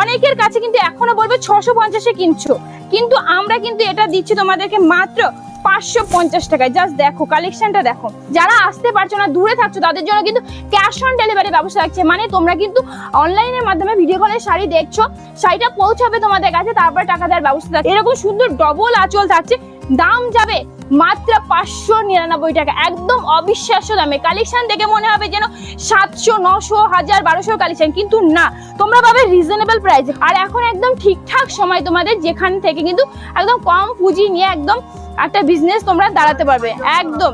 অনেকের কাছে কিন্তু এখনও বলবে ছশো পঞ্চাশে কিনছো। কিন্তু আমরা কিন্তু এটা দিচ্ছি তোমাদেরকে মাত্র পাঁচশো পঞ্চাশ টাকায়। জাস্ট দেখো কালেকশনটা দেখো। যারা আসতে পারছ না, দূরে থাকছো, তাদের জন্য কিন্তু ক্যাশ অন ডেলিভারি ব্যবস্থা থাকছে মানে তোমরা কিন্তু অনলাইনের মাধ্যমে ভিডিও কলের শাড়ি দেখছ, শাড়িটা পৌঁছাবে তোমাদের কাছে, তারপরে টাকা দেওয়ার ব্যবস্থা থাকছে এরকম সুন্দর ডবল আঁচল থাকছে। দাম যাবে মাত্র পাঁচশো নিরানব্বই টাকা। একদম অবিশ্বাস্য দামে। কালেকশন দেখে মনে হবে যেন সাতশো, নশো, হাজার, বারোশো কালেকশন। কিন্তু না, তোমরা পাবে রিজনেবল প্রাইসে আর এখন একদম ঠিকঠাক সময় তোমাদের যেখান থেকে কিন্তু একদম কম পুঁজি নিয়ে একদম একটা বিজনেস তোমরা দাঁড়াতে পারবে। একদম।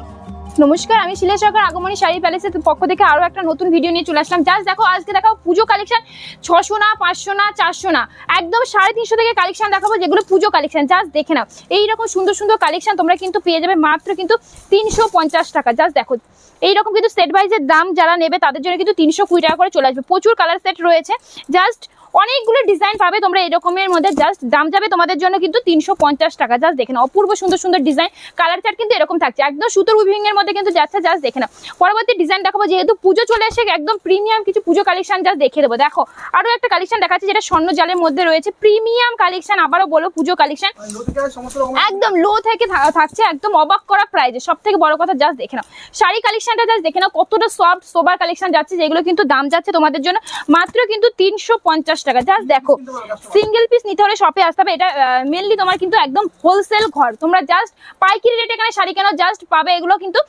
নমস্কার, আমি শিলা সরকার, আগমনী শাড়ি প্যালেসের পক্ষ থেকে আরও একটা নতুন ভিডিও নিয়ে চলে আসলাম। জাস্ট দেখো, আজকে দেখাও পুজো কালেকশন ছশো না, পাঁচশো না, চারশো না, একদম সাড়ে তিনশো থেকে কালেকশন দেখাবো, যেগুলো পুজো কালেকশন জাস্ট দেখে নাও। এইরকম সুন্দর সুন্দর কালেকশন তোমরা কিন্তু পেয়ে যাবে মাত্র কিন্তু তিনশো পঞ্চাশ টাকা, জাস্ট দেখো। এইরকম কিন্তু সেট ওয়াইজের দাম যারা নেবে, তাদের জন্য কিন্তু তিনশো কুড়ি টাকা করে চলে আসবে। প্রচুর কালার সেট রয়েছে, জাস্ট অনেকগুলো ডিজাইন পাবে তোমরা এরকমের মধ্যে। জাস্ট দাম যাবে তোমাদের জন্য কিন্তু তিনশো পঞ্চাশ টাকা। জাস্ট দেখে নাও। অপূর্ব সুন্দর সুন্দর ডিজাইন কালার চার্ট কিন্তু এরকম থাকছে। একদম সুতোর উইভিং এর মধ্যে কিন্তু যাচ্ছে। জাস্ট দেখে নাও। পরবর্তী ডিজাইন দেখাবো। যেহেতু পুজো চলে এসে একদম প্রিমিয়াম কিছু পুজো কালেকশন জাস্ট দেখে দেবো। দেখো আরও একটা কালেকশন দেখাচ্ছি যেটা স্বর্ণ জালের মধ্যে রয়েছে। প্রিমিয়াম কালেকশন আবারও বলো পুজো কালেকশন একদম লো থেকে থাকছে একদম অবাক করা প্রাইজে সব থেকে বড় কথা জাস্ট দেখে নাও। শাড়ি কালেকশনটা জাস্ট দেখে নাও। কতটা সফট সোবার কালেকশন যাচ্ছে যেগুলো কিন্তু দাম যাচ্ছে তোমাদের জন্য। মাত্র কিন্তু তিনশো পঞ্চাশ টাকা। জাস্ট দেখো সিঙ্গেল পিস নিতে হলে শপে আসতে হবে। এটা মেনলি তোমার কিন্তু একদম হোলসেল ঘর। তোমরা জাস্ট পাইকারি রেটে এখানে শাড়ি কেন জাস্ট পাবে, এগুলো কিন্তু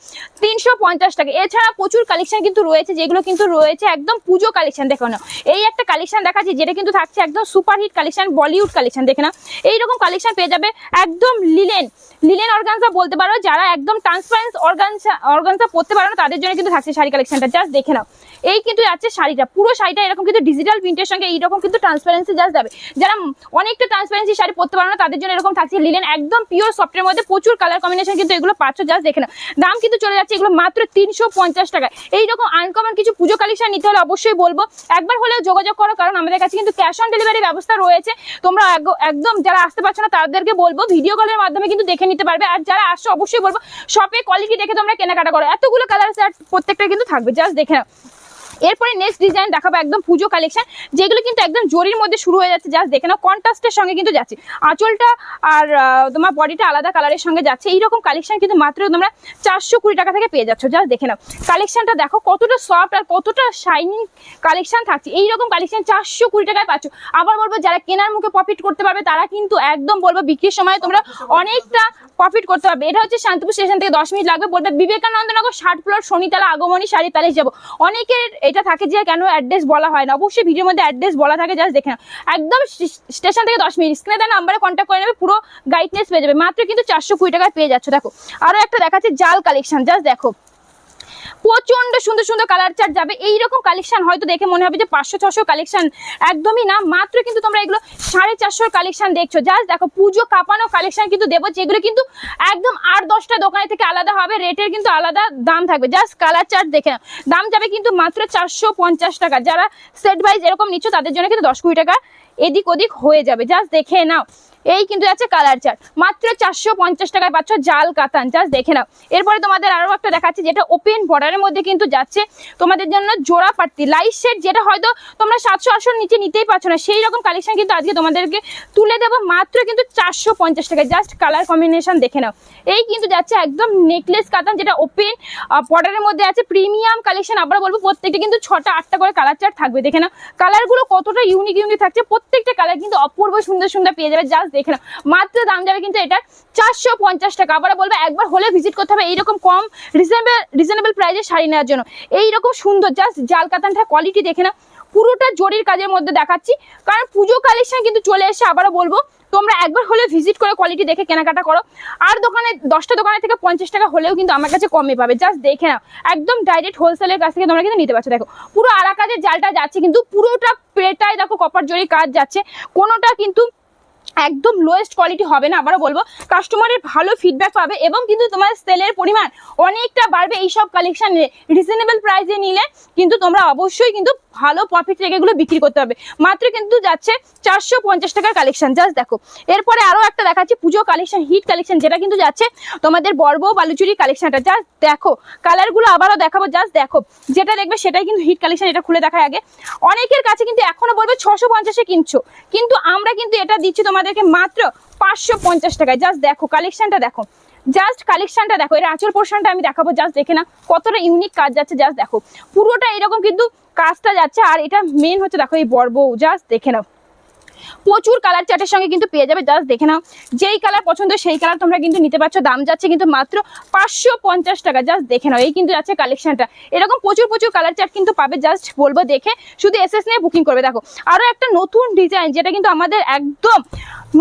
তিনশো পঞ্চাশ টাকা। এছাড়া প্রচুর কালেকশন কিন্তু রয়েছে, যেগুলো কিন্তু রয়েছে একদম পুজো কালেকশন দেখো না এই একটা কালেকশন দেখাচ্ছি, যেটা কিন্তু থাকছে একদম super hit collection Bollywood collection দেখে না এইরকম কালেকশন পেয়ে যাবে একদম লিলেন লিলেন অর্গানজা বলতে পারো, যারা একদম ট্রান্সপারেন্স অর্গানজা অর্গানজা পড়তে পারো না, তাদের জন্য কিন্তু থাকছে শাড়ি কালেকশনটা জাস্ট দেখে নাও। এই কিন্তু যাচ্ছে শাড়িটা। পুরো শাড়িটা এরকম কিন্তু ডিজিটাল প্রিন্টের সঙ্গে এইরকম কিন্তু ট্রান্সপারেন্সি জাস্ট যাবে। যারা অনেকটা ট্রান্সপারেন্সি শাড়ি পরতে পারো না, তাদের জন্য এরকম থাকছে লিলেন একদম পিওর সফটের মধ্যে প্রচুর কালার কম্বিনেশন কিন্তু এগুলো পাচ্ছ জাস্ট দেখে না দাম কিন্তু চলে যাচ্ছে এগুলো মাত্র তিনশো পঞ্চাশ টাকা এইরকম আনকমন কিছু পুজো কালেকশন নিতে হলে অবশ্যই বলব। একবার হলেও যোগাযোগ করো, কারণ আমাদের কাছে কিন্তু ক্যাশ অন ডেলিভারি ব্যবস্থা রয়েছে। তোমরা একদম যারা আসতে পারছ না, তাদেরকে বলব ভিডিও কলের মাধ্যমে কিন্তু দেখে নিতে পারবে। আর যারা আসছো, অবশ্যই বলব শপে কোয়ালিটি দেখে তোমরা কেনাকাটা করো। এতগুলো কালার প্রত্যেকটা কিন্তু থাকবে জাস্ট দেখে নাও। এরপরে নেক্সট ডিজাইন দেখাবো একদম পুজো কালেকশন যেগুলো কিন্তু একদম জরির মধ্যে শুরু হয়ে যাচ্ছে জাস্ট দেখে নাও কন্ট্রাস্টের সঙ্গে কিন্তু যাচ্ছে। আঁচলটা আর তোমার বডিটা আলাদা কালারের সঙ্গে যাচ্ছে। এইরকম কালেকশন কিন্তু মাত্র তোমরা চারশো কুড়ি টাকা থেকে পেয়ে যাচ্ছ জাস্ট দেখে নাও। কালেকশনটা দেখো, কতটা সফট আর কতটা শাইনিং কালেকশন থাকছে। এইরকম কালেকশন চারশো কুড়ি টাকায় পাচ্ছ। আবার বলব, যারা কেনার মুখে প্রফিট করতে পারবে, তারা কিন্তু একদম বলব বিক্রির সময় তোমরা অনেকটা প্রফিট করতে পারবে। এটা হচ্ছে শান্তিপুর স্টেশন থেকে দশ মিনিট লাগবে। বলবে বিবেকানন্দ নগর ষাট ফ্লোর শনিতলা আগমনী শাড়ি প্যালেস যাব। অনেকের এটা থাকে যে কেন অ্যাড্রেস বলা হয় না। অবশ্যই ভিডিওর মধ্যে অ্যাড্রেস বলা থাকে জাস্ট দেখে না একদম স্টেশন থেকে দশ মিনিট। স্ক্রিনে দেওয়া নাম্বারে কন্ট্যাক্ট করে নেবে, পুরো গাইডনেস পেয়ে যাবে। মাত্র কিন্তু চারশো কুড়ি টাকায় পেয়ে যাচ্ছ, দেখো। আরও একটা দেখাচ্ছে জাল কালেকশন জাস্ট দেখো। প্রচণ্ড সুন্দর সুন্দর কালার চার্ট যাবে। এইরকম কালেকশন হয়তো দেখে মনে হবে যে পাঁচশো, ছশো কালেকশন একদমই না। মাত্র কিন্তু তোমরা এগুলো সাড়ে চারশোর কালেকশন দেখছ। জাস্ট দেখো, পুজো কাঁপানো কালেকশন কিন্তু দেবো। যেগুলো কিন্তু একদম আট, দশটা দোকানে থেকে আলাদা হবে। রেটের কিন্তু আলাদা দাম থাকবে। জাস্ট কালার চার্ট দেখে। দাম যাবে কিন্তু মাত্র চারশো পঞ্চাশ টাকা। যারা সেট ওয়াইজ এরকম নিচ্ছ, তাদের জন্য কিন্তু দশ কুড়ি টাকা এদিক ওদিক হয়ে যাবে। জাস্ট দেখে নাও। এই কিন্তু যাচ্ছে কালার চার্ট মাত্র চারশো পঞ্চাশ টাকায় পাচ্ছ জাল কাতান জাস্ট দেখে নাও। এরপরে তোমাদের আরও একটা দেখাচ্ছি, যেটা ওপেন বর্ডারের মধ্যে কিন্তু যাচ্ছে। তোমাদের জন্য জোড়া পাট্টি লাইট শেড যেটা হয়তো তোমরা সাতশো আটশোর নিচে নিতেই পারছ না, সেই রকম কালেকশন কিন্তু আজকে তোমাদেরকে তুলে দেবো। মাত্র কিন্তু চারশো পঞ্চাশ টাকায় জাস্ট কালার কম্বিনেশন দেখে নাও। এই কিন্তু যাচ্ছে একদম নেকলেস কাতান, যেটা ওপেন বর্ডারের মধ্যে আছে। প্রিমিয়াম কালেকশন আবার বলব, প্রত্যেকটা কিন্তু ছটা আটটা করে কালার চার্ট থাকবে, দেখে নাও। কালারগুলো কতটা ইউনিক ইউনিক থাকছে, প্রত্যেকটা কালার কিন্তু অপূর্ব সুন্দর সুন্দর পেয়ে যাবে। জাস্ট দেখে নাও। মাত্র দাম যাবে কিন্তু এটা চারশো পঞ্চাশ টাকা। আবার বলব, একবার হলে ভিজিট করতে হবে এইরকম কম রিজনেবল রিজনেবল প্রাইসে শাড়ি নেওয়ার জন্য। এইরকম সুন্দর জাস্ট জাল কাতানটা কোয়ালিটি দেখে নাও। পুরোটা জরির কাজের মধ্যে দেখাচ্ছি। কারণ পুজো কালেকশন কিন্তু চলে এসে আবারও বলব, তোমরা একবার হলে ভিজিট করে কোয়ালিটি দেখে কেনাকাটা করো। আর দোকানে, দশটা দোকানের থেকে পঞ্চাশ টাকা হলেও কিন্তু আমার কাছে কমে পাবে জাস্ট দেখে নাও। একদম ডাইরেক্ট হোলসেলের কাছ থেকে তোমরা কিন্তু নিতে পারছ। দেখো, পুরো আরা কাজের জালটা যাচ্ছে কিন্তু পুরোটা পেটায় দেখো কপার জরির কাজ যাচ্ছে। কোনোটা কিন্তু একদম লোয়েস্ট কোয়ালিটি হবে না, আবারও বলব। কাস্টমারের ভালো ফিডব্যাক পাবে এবং কিন্তু তোমার সেলের পরিমাণ অনেকটা বাড়বে এই সব কালেকশন রিজনেবল প্রাইসে নিলে কিন্তু তোমরা অবশ্যই কিন্তু ভালো প্রফিট রেখে এগুলো বিক্রি করতে হবে মাত্র কিন্তু যাচ্ছে চারশো পঞ্চাশ টাকার কালেকশন জাস্ট দেখো। এরপরে আরও একটা দেখাচ্ছি, পুজো কালেকশন হিট কালেকশন যেটা কিন্তু যাচ্ছে তোমাদের বর্ব বালুচুরি কালেকশনটা জাস্ট দেখো কালারগুলো আবারও দেখাবো জাস্ট দেখো। যেটা দেখবে সেটাই কিন্তু হিট কালেকশন এটা খুলে দেখায় আগে। অনেকের কাছে কিন্তু এখনও বলবে ছশো পঞ্চাশে কিনছো। কিন্তু আমরা কিন্তু এটা দিচ্ছি তোমাদেরকে মাত্র পাঁচশো পঞ্চাশ টাকায় জাস্ট দেখো কালেকশনটা দেখো জাস্ট কালেকশনটা দেখো, এর আঁচল পোর্শনটা আমি দেখাবো জাস্ট দেখে না কতটা ইউনিক কাজ যাচ্ছে জাস্ট দেখো। পুরোটা এরকম কিন্তু কাজটা যাচ্ছে, আর এটা মেন হচ্ছে, দেখো, এই বর্ব জাস্ট দেখে নাও। প্রচুর কালার চার্টের সঙ্গে কিন্তু পেয়ে যাবে জাস্ট দেখে নাও। যেই কালার পছন্দ, সেই কালার তোমরা কিন্তু নিতে পারছ। দাম যাচ্ছে কিন্তু মাত্র পাঁচশো পঞ্চাশ টাকা জাস্ট দেখে নাও। এই কিন্তু যাচ্ছে কালেকশনটা এরকম প্রচুর প্রচুর কালার চার্ট কিন্তু পাবে জাস্ট বলব দেখে। শুধু এস এস নিয়ে বুকিং করবে, দেখো। আরও একটা নতুন ডিজাইন যেটা কিন্তু আমাদের একদম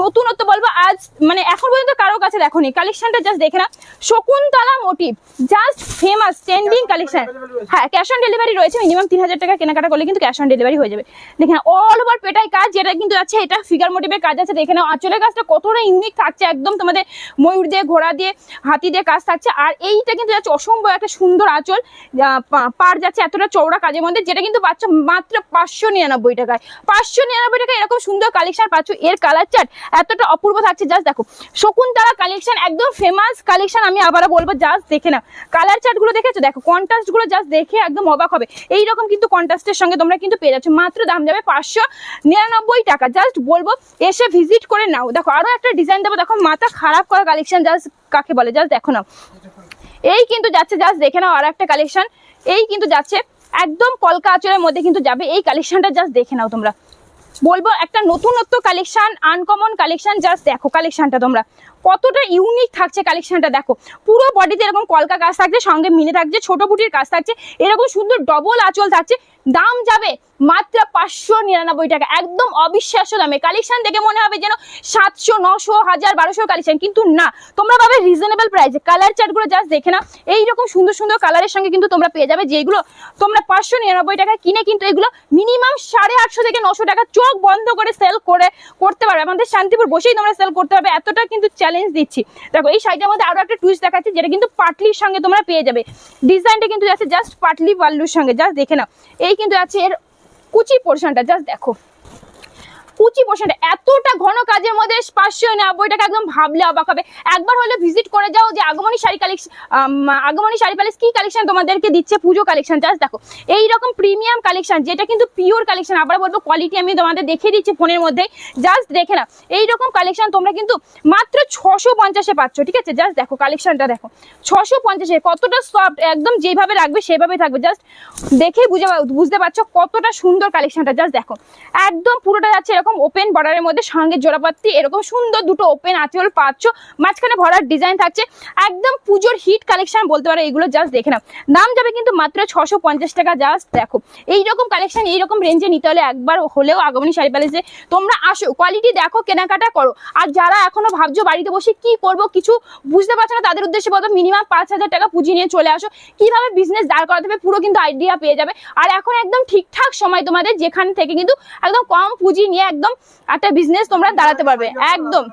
নতুনত্ব বলব, আজ মানে এখন পর্যন্ত কারও কাছে দেখোনি। কালেকশনটা জাস্ট দেখে না Shakuntala motif just famous trending collection হ্যাঁ ক্যাশ অন ডেলিভারি রয়েছে মিনিমাম তিন হাজার টাকা কেনাকাটা করলে কিন্তু ক্যাশ অন ডেলিভারি হয়ে যাবে। দেখে অল ওভার পেটাই কাজ, যেটা কিন্তু আছে, এটা ফিগার মোটিভের কাজ আছে, দেখে নাও। আঁচলের কাজটা কতটা ইউনিক থাকছে, একদম তোমাদের ময়ূর দিয়ে, ঘোড়া দিয়ে, হাতি দিয়ে কাজ থাকছে। আর এইটা কিন্তু যাচ্ছে অসম্ভব একটা সুন্দর আঁচল। পার যাচ্ছে এতটা চওড়া কাজের মধ্যে, যেটা কিন্তু বাচ্চা মাত্র পাঁচশো নিরানব্বই টাকায়। পাঁচশো নিরানব্বই টাকায় এরকম সুন্দর কালেকশন পাচ্ছ। এর কালার চার্ট এতটা অপূর্ব থাকছে জাস্ট দেখো। শকুন্তলা কালেকশন একদম ফেমাস কালেকশন আমি আবারও বলব জাস্ট দেখে না কালার চার্টগুলো দেখেছ? দেখো কন্ট্রাস্টগুলো জাস্ট দেখে একদম অবাক হবে। এইরকম কিন্তু কন্ট্রাস্টের সঙ্গে তোমরা কিন্তু পেয়ে যাচ্ছ। মাত্র দাম যাবে পাঁচশো নিরানব্বই টাকা। জাস্ট বলব, এসে ভিজিট করে নাও। দেখো, আরও একটা ডিজাইন দেবো। দেখো, মাথা খারাপ করা কালেকশন জাস্ট কাকে বলে? জাস্ট দেখো না এই কিন্তু যাচ্ছে জাস্ট দেখে নাও আর একটা কালেকশন এই কিন্তু যাচ্ছে, একদম কলকা আঁচলের মধ্যে কিন্তু যাবে। এই কালেকশনটা জাস্ট দেখে নাও তোমরা। বলব একটা নতুনত্ব কালেকশন আনকমন কালেকশন জাস্ট দেখো কালেকশনটা তোমরা। কতটা ইউনিক থাকছে কালেকশনটা দেখো। পুরো বডিতে এরকম কলকা কাজ থাকছে, সঙ্গে মিনে থাকছে, ছোট বুটির কাজ থাকছে, এরকম সুন্দর ডবল আঁচল থাকছে। দাম যাবে মাত্র পাঁচশো নিরানব্বই টাকা। একদম অবিশ্বাস্য দামে। কালেকশন দেখে মনে হবে যেন সাতশো, নশো, হাজার, বারোশো কালেকশন কিন্তু না, তোমরা পাবে রিজনেবল প্রাইসে কালার চার্টগুলো জাস্ট দেখে না এইরকম সুন্দর সুন্দর কালারের সঙ্গে কিন্তু তোমরা পেয়ে যাবে যেগুলো তোমরা পাঁচশো নিরানব্বই টাকা কিনে কিন্তু এগুলো মিনিমাম সাড়ে আটশো থেকে নশো টাকা চোখ বন্ধ করে সেল করে, করতে পারবে। আমাদের শান্তিপুর বসেই তোমরা সেল করতে পারবে। এতটা কিন্তু চ্যালেঞ্জ দিচ্ছি। দেখো, এই শাড়িটার মধ্যে আরও একটা টুইস্ট দেখাচ্ছি, যেটা কিন্তু পাটলির সঙ্গে তোমরা পেয়ে যাবে। ডিজাইনটা কিন্তু যাচ্ছে জাস্ট পাটলি পাল্লুর সঙ্গে জাস্ট দেখে নাও। এই কিন্তু আছে এর কুচি পোর্শনটা জাস্ট দেখো। কুচি পোর্শনটা এতটা ঘন কাজের মধ্যে পাঁচশো নব্বই টাকা একদম ভাবলে অবাক হবে। একবার হলে ভিজিট করে যাও যে আগমনী শাড়ি কালেকশন আগমনী শাড়ি প্যালেস কি কালেকশন তোমাদেরকে দিচ্ছে? পুজো কালেকশন জাস্ট দেখো। এই রকম প্রিমিয়াম কালেকশন যেটা কিন্তু পিওর কালেকশন আবার বলব কোয়ালিটি আমি তোমাদের দেখিয়ে দিচ্ছি ফোনের মধ্যে জাস্ট দেখে না এই রকম কালেকশন তোমরা কিন্তু মাত্র ছশো পঞ্চাশে পাচ্ছ, ঠিক আছে? জাস্ট দেখো কালেকশনটা দেখো। ছশো পঞ্চাশে, কতটা সফট একদম যেভাবে রাখবে সেভাবে থাকবে। জাস্ট দেখেই বুঝে বুঝতে পারছ কতটা সুন্দর কালেকশনটা জাস্ট দেখো। একদম পুরোটা যাচ্ছে এরকম ওপেন বর্ডারের মধ্যে সঙ্গে জোড়াপাত্তি, এরকম সুন্দর দুটো ওপেন আঁচল পাচ্ছ। মাঝখানে ভরার ডিজাইন থাকছে। একদম পুজোর হিট কালেকশন বলতে পারো, এগুলো জাস্ট দেখে নাও। দাম যাবে কিন্তু মাত্র ছশো টাকা জাস্ট দেখো। এইরকম কালেকশন এইরকম রেঞ্জে নিতে হলে একবার হলেও আগমনী শাড়ি প্যালেসে তোমরা আসো। কোয়ালিটি দেখো, কেনাকাটা করো। আর যারা এখনও ভাবছ বাড়িতে বসে কি করব কিছু বুঝতে পারছ না, তাদের উদ্দেশ্যে বলতো মিনিমাম পাঁচ হাজার টাকা পুঁজি নিয়ে চলে আসো। কীভাবে বিজনেস দাঁড় করাতে হবে পুরো কিন্তু আইডিয়া পেয়ে যাবে। আর এখন একদম ঠিকঠাক সময় তোমাদের, যেখান থেকে কিন্তু একদম কম পুঁজি নিয়ে একদম একটা বিজনেস তোমরা দাঁড়াতে পারবে। একদম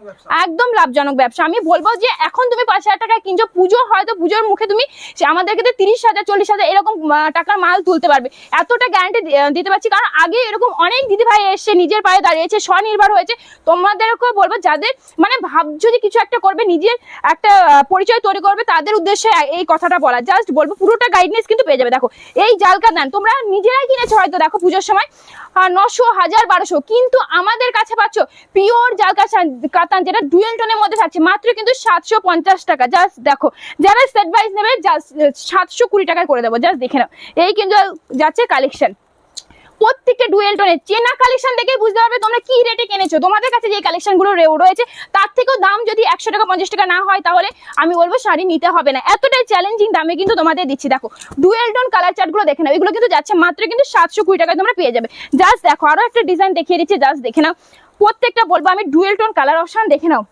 একদম লাভজনক ব্যবসা। আমি বলব যে এখন তুমি পাঁচ হাজার টাকায় কিনছো পুজো হয়তো পুজোর মুখে তুমি সে আমাদেরকে তো তিরিশ হাজার চল্লিশ হাজার এরকম টাকার মাল তুলতে পারবে। এতটা গ্যারান্টি দিতে পারছি। কারণ আগে এরকম অনেক দিদি ভাই এসে নিজের পায়ে দাঁড়িয়েছে স্বনির্ভর হয়েছে। তোমাদেরকে বলব যাদের মানে ভাবছ যে কিছু একটা করবে নিজের একটা পরিচয় তৈরি করবে তাদের উদ্দেশ্যে এই কথাটা বলা। জাস্ট বলব পুরোটা গাইডনেস কিন্তু পেয়ে যাবে। দেখো এই জালকা দান তোমরা নিজেরাই কিনেছো হয়তো দেখো পুজোর সময়। নশো হাজার বারোশো। কিন্তু আমাদের কাছে পাচ্ছ পিওর জাল কাতান- যেটা ডুয়েল টোনের মধ্যে থাকছে। মাত্র কিন্তু সাতশো পঞ্চাশ টাকা। জাস্ট দেখো, যারা সেট বাইস নেবে, জাস্ট, সাতশো কুড়ি টাকায় করে দেবো। জাস্ট দেখে নাও। এই কিন্তু যাচ্ছে কালেকশন প্রত্যেকটা ডুয়েল টোনের চেনা কালেকশন দেখেই বুঝতে পারবে তোমরা কি রেটে কিনেছো। তোমাদের কাছে যে কালেকশনগুলো রে- রয়েছে, তার থেকেও দাম যদি একশো টাকা, পঞ্চাশ টাকা না হয়, তাহলে আমি বলব শাড়ি নিতে হবে না। এতটাই চ্যালেঞ্জিং দামে কিন্তু তোমাদের দিচ্ছি। দেখো, ডুয়েল টোন কালার চার্টগুলো দেখে নাও। এগুলো কিন্তু যাচ্ছে মাত্র কিন্তু সাতশো কুড়ি টাকায় তোমরা পেয়ে যাবে। জাস্ট দেখো, আরও একটা ডিজাইন দেখিয়ে দিচ্ছি জাস্ট দেখে নাও। প্রত্যেকটা বলব আমি ডুয়েল টোন কালার অপশন দেখে নাও।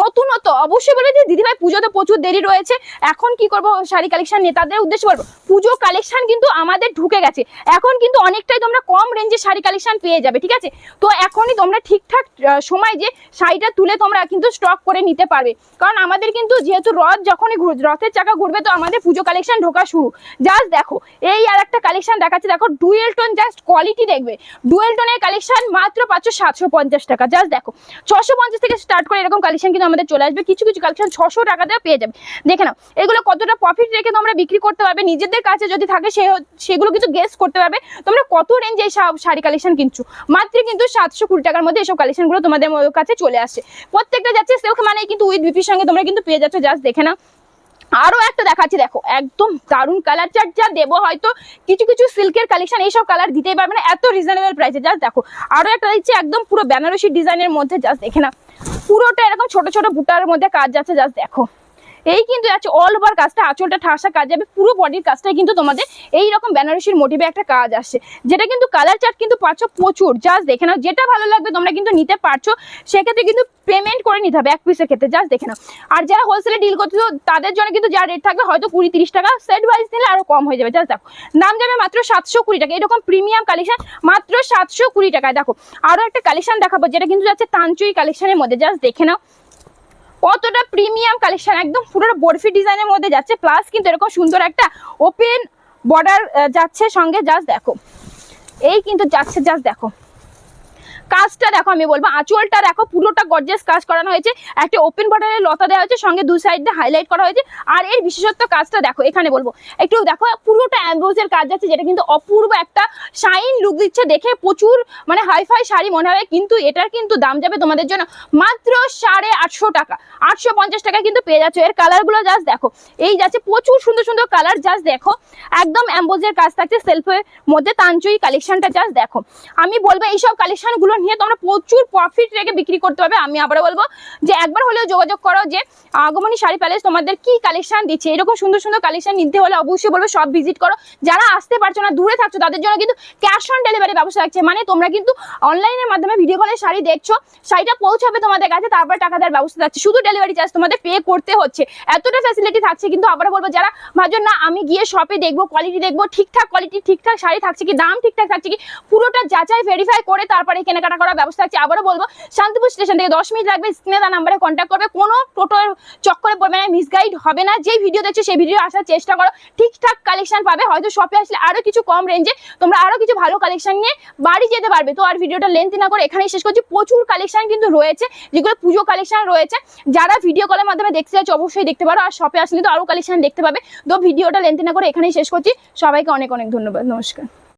নতুনত্ব। অবশ্যই বলবে যে দিদিভাই, পুজোতে প্রচুর দেরি রয়েছে। এখন কি করব? শাড়ি কালেকশন নেতাদের তাদের উদ্দেশ্যে বলব, পুজো কালেকশন কিন্তু আমাদের ঢুকে গেছে। এখন কিন্তু অনেকটাই তোমরা কম রেঞ্জে শাড়ি কালেকশন পেয়ে যাবে, ঠিক আছে? তো এখনই তোমরা ঠিকঠাক সময় যে শাড়িটা তুলে তোমরা কিন্তু স্টক করে নিতে পারবে। কারণ আমাদের কিন্তু যেহেতু রথ যখনই রথের চাকা ঘুরবে তো আমাদের পুজো কালেকশন ঢোকা শুরু। জাস্ট দেখো, এই আর একটা কালেকশন দেখাচ্ছে। দেখো ডুয়েল টোন জাস্ট কোয়ালিটি দেখবে। ডুয়েল টোনের কালেকশন মাত্র পাচ্ছ সাতশো টাকা। জাস্ট দেখো, ছশো থেকে স্টার্ট করে এরকম কালেকশন কিন্তু আমাদের চলে আসবে। কিছু কিছু কালেকশন ছশো টাকা টাকাতেও পেয়ে যাবে। দেখে নাও, এগুলো কতটা প্রফিট রেখে তোমরা বিক্রি করতে পারবে? নিজেদের কাছে যদি থাকে, সে সেগুলো কিন্তু গেস করতে পারবে। তোমরা কত রেঞ্জে এই সব শাড়ি কালেকশন কিনছো? মাত্র কিন্তু সাতশো কুড়ি টাকার মধ্যে এসব কালেকশনগুলো তোমাদের কাছে চলে আসছে প্রত্যেকটা যাচ্ছে সিল্ক মানে কিন্তু উইথ বিপির সঙ্গে তোমরা কিন্তু পেয়ে যাচ্ছ। জাস্ট দেখে না আরও একটা দেখাচ্ছি, দেখো, একদম দারুণ কালার চার্ট যা দেবো হয়তো কিছু কিছু সিল্কের কালেকশন এইসব কালার দিতেই পারবে না। এত রিজনেবল প্রাইসে জাস্ট দেখো। আরও একটা দিচ্ছে, একদম পুরো বেনারসি ডিজাইনের মধ্যে জাস্ট দেখে না পুরোটা এরকম ছোট ছোট বুটার মধ্যে কাজ আছে জাস্ট দেখো। এই কিন্তু আছে অল ওভার কাজটা, আঁচলটা, ঠাসা কাজ যাবে পুরো বডির কাজটাই কিন্তু তোমাদের এই রকম বেনারসির মোটিভে একটা কাজ আসছে। যেটা কিন্তু কালার চার্ট কিন্তু পাচ্ছ প্রচুর। জাস্ট দেখে নাও, যেটা ভালো লাগবে তোমরা কিন্তু নিতে পারছ, সেক্ষেত্রে কিন্তু পেমেন্ট করে নিতে হবে এক পিসের ক্ষেত্রে জাস্ট দেখে নাও। আর যারা হোলসেলে ডিল করতে তাদের জন্য কিন্তু যা রেট থাকবে, হয়তো কুড়ি, তিরিশ টাকা সেট ওয়াইজ নিলে আরও কম হয়ে যাবে জাস্ট দেখো। দাম যাবে মাত্র সাতশো কুড়ি টাকা, এরকম প্রিমিয়াম কালেকশন মাত্র সাতশো কুড়ি টাকায়। দেখো, আরও একটা কালেকশন দেখাবো, যেটা কিন্তু যাচ্ছে তাঞ্চুই কালেকশনের মধ্যে জাস্ট দেখে নাও। কতটা প্রিমিয়াম কালেকশন একদম পুরো বরফি ডিজাইনের মধ্যে যাচ্ছে প্লাস কিন্তু এরকম সুন্দর একটা ওপেন বর্ডার যাচ্ছে সঙ্গে জাস্ট দেখো। এই কিন্তু যাচ্ছে জাস্ট দেখো। কাজটা দেখো আমি বলব, আঁচলটা দেখো, পুরোটা গর্জেস কাজ করানো হয়েছে। একটা ওপেন বর্ডারের লতা দেওয়া হয়েছে, সঙ্গে দু সাইড হাইলাইট করা হয়েছে। আর এর বিশেষত্ব কাজটা দেখো, এখানে বলব। একটু দেখো, পুরোটা অ্যাম্বোজের কাজ যাচ্ছে, যেটা কিন্তু অপূর্ব একটা শাইন লুক দিচ্ছে। দেখে প্রচুর মানে হাইফাই শাড়ি মনে হবে, কিন্তু এটার কিন্তু দাম যাবে তোমাদের জন্য মাত্র সাড়ে আটশো টাকা। আটশো পঞ্চাশ টাকা কিন্তু পেয়ে যাচ্ছ। এর কালারগুলো জাস্ট দেখো, এই যাচ্ছে প্রচুর সুন্দর সুন্দর কালার জাস্ট দেখো। একদম অ্যাম্বোজের কাজ থাকছে সেলফের মধ্যে তাঞ্চুই কালেকশনটা জাস্ট দেখো। আমি বলব, এইসব কালেকশনগুলো নিয়ে তোমরা প্রচুর প্রফিট রেখে বিক্রি করতে পারবে। আমি আবারও বলব যে একবার হলেও যোগাযোগ করো যে আগমনী শাড়ি প্যালেস তোমাদের কি কালেকশন দিচ্ছে। এরকম সুন্দর সুন্দর কালেকশন নিতে হলে অবশ্যই বলব সব ভিজিট করো। যারা আসতে পারছ না, দূরে থাকছো, তাদের জন্য কিন্তু ক্যাশ অন ডেলিভারি ব্যবস্থা থাকছে। মানে তোমরা কিন্তু অনলাইনের মাধ্যমে ভিডিও কলে শাড়ি দেখছ, শাড়িটা পৌঁছাবে তোমাদের কাছে, তারপর টাকা দেওয়ার ব্যবস্থা থাকছে। শুধু ডেলিভারি চার্জ তোমাদের পে করতে হচ্ছে। এতটা ফ্যাসিলিটি থাকছে কিন্তু আবার বলব, যারা ভাবছ না, আমি গিয়ে শপে দেখব কোয়ালিটি দেখব, ঠিকঠাক কোয়ালিটি ঠিকঠাক শাড়ি থাকছে কি, দাম ঠিকঠাক থাকছে কি, পুরোটা যাচাই ভেরিফাই করে তারপরে কেনাকাটা করার ব্যবস্থা থাকছে আবারও বলব, শান্তিপুর স্টেশন থেকে দশ মিনিট লাগবে, স্ক্রিনে তার নাম্বারে কন্ট্যাক্ট করবে। কোনো টোটোর চক্করে পড়বে না মিসগাইড হবে না। যেই ভিডিও দেখছ, সেই ভিডিও আসার চেষ্টা করো। ঠিকঠাক কালেকশন পাবে। হয়তো শপে আসলে আরও কিছু কম রেঞ্জে তোমরা আরও কিছু ভালো কালেকশন নিয়ে বাড়ি যেতে পারবে। তো আর ভিডিওটা লেন্থি না করে এখানেই শেষ করছি। প্রচুর কালেকশন কিন্তু রয়েছে, যেগুলো পুজো কালেকশন রয়েছে। যারা ভিডিও কলের মাধ্যমে দেখতে যাচ্ছে অবশ্যই দেখতে পারো। আর শপে আসলে তো আরও কালেকশন দেখতে পাবে। তো ভিডিওটা লেন্থি না করে এখানেই শেষ করছি। সবাইকে অনেক অনেক ধন্যবাদ। নমস্কার।